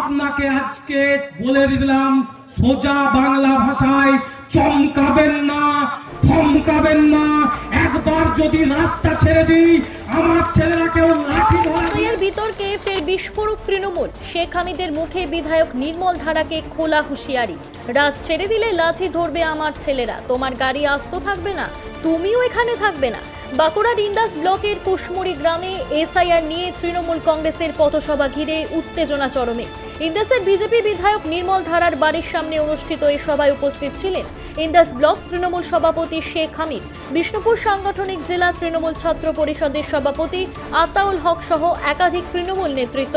আপনাকে আজকে বলে দিলাম, সোজা বাংলা ভাষায় চমকাবেন না থমকাবেন না। একবার যদি রাস্তা ছেড়ে দিই, আমার ছেলেরা কেউ লাঠি বিতর্কে ফের বিস্ফোরক তৃণমূল। শেখ হামিদের মুখে বিধায়ক নির্মল ধারাকে খোলা হুঁশিয়ারি। রাজ ছেড়ে দিলে লাঠি ধরবে আমার ছেলেরা। তোমার গাড়ি আস্ত থাকবে না, তুমিও এখানে থাকবে না। বাঁকুড়ার ইন্দাস ব্লকের কুশমুড়ি গ্রামে এসআইআর নিয়ে তৃণমূল কংগ্রেসের পথসভা ঘিরে উত্তেজনা চরমে। ইন্দাসের বিজেপি বিধায়ক নির্মল ধারার বাড়ির সামনে অনুষ্ঠিত এই সভায় উপস্থিত ছিলেন ইন্দাস ব্লক তৃণমূল সভাপতি শেখ হামিদ। বিষ্ণুপুর সাংগঠনিক জেলা তৃণমূল ছাত্র পরিষদের সভাপতি আতাউল হক সহ একাধিক তৃণমূল নেতৃত্ব।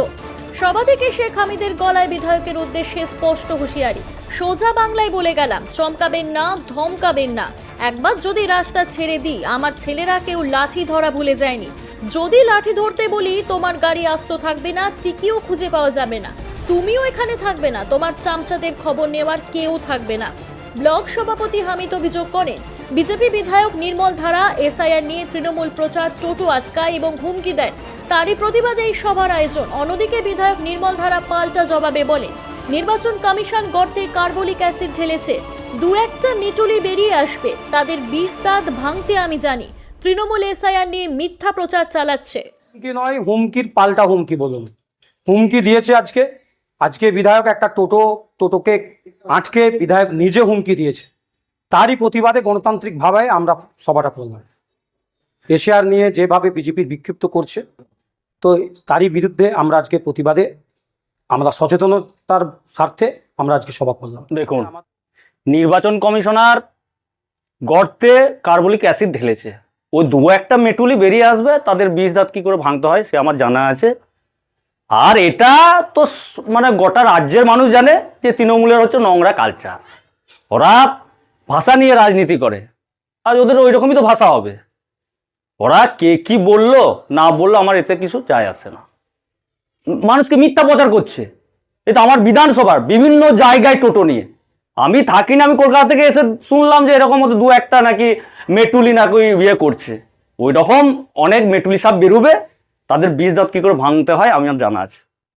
সভা থেকে শেখ হামিদের গলায় বিধায়কের উদ্দেশ্যে স্পষ্ট হুঁশিয়ারি। সোজা বাংলায় বলে গেলাম, চমকাবেন না, ধমকাবেন না। একবার যদি রাস্তা ছেড়ে দিই, আমার ছেলেরা কেউ লাঠি ধরা ভুলে যায়নি। যদি লাঠি ধরতে বলি, তোমার গাড়ি আস্ত থাকবে না, টিকিও খুঁজে পাওয়া যাবে না। তুমিও এখানে থাকবে না, তোমার চামচাদের খবর নেওয়ার কেউ থাকবে না। ব্লক সভাপতি হামিদ অভিযোগ করেন, বিজেপি বিধায়ক নির্মল ধারা, এসআইআর নিয়ে তৃণমূল প্রচার টোটো আটকায় এবং হুমকি দেন তারই প্রতিবাদে এই সভার আয়োজন। অন্যদিকে বিধায়ক নির্মল ধারা পাল্টা জবাবে বলেন নির্বাচন কমিশন গর্তে কার্বলিক অ্যাসিড ঢেলেছে। দু একটা মিটুলি বেরিয়ে আসবে। তাদের বিষ দাঁত ভাঙতে আমি জানি। তৃণমূল এসআইআর নিয়ে মিথ্যা প্রচার চালাচ্ছে। নয়, হুমকির পাল্টা হুমকি বলুন। হুমকি দিয়েছে আজকে। আজকে বিধায়ক একটা টোটো, টোটোকে আটকে বিধায়ক নিজে হুমকি দিয়েছে। তারই প্রতিবাদে গণতান্ত্রিক ভাবে আমরা সভাটা করলাম। এশিয়ার নিয়ে যেভাবে বিজেপি বিক্ষিপ্ত করছে, তো তারই বিরুদ্ধে আমরা আজকে প্রতিবাদে আমরা সচেতনতার স্বার্থে আমরা আজকে সভা করলাম। দেখুন, নির্বাচন কমিশনার গর্তে কার্বলিক অ্যাসিড ঢেলেছে। ওই দু একটা মেটুলি বেরিয়ে আসবে, তাদের বীজ দাঁত কী করে ভাঙতে হয় সে আমার জানা আছে। আর এটা তো মানে গোটা রাজ্যের মানুষ জানে যে তৃণমূলের হচ্ছে নোংরা কালচার ওরা ভাষা নিয়ে রাজনীতি করে, আর ওদের ওই রকমই তো ভাষা হবে। ওরা কে কি বলল, না বলল, আমার এতে কিছু যায় আসে না। মানুষকে মিথ্যা প্রচার করছে। এটা আমার বিধানসভার, বিভিন্ন জায়গায় টোটো নিয়ে। আমি থাকি না, আমি কলকাতা থেকে এসে শুনলাম যে এরকম মতো দু একটা নাকি মেটুলি নাকি ইয়ে করছে। ওই রকম অনেক মেটুলি সাপ বেরোবে, তাদের বীজ দাঁত কী করে ভাঙতে হয় আমি আর জানা আছে।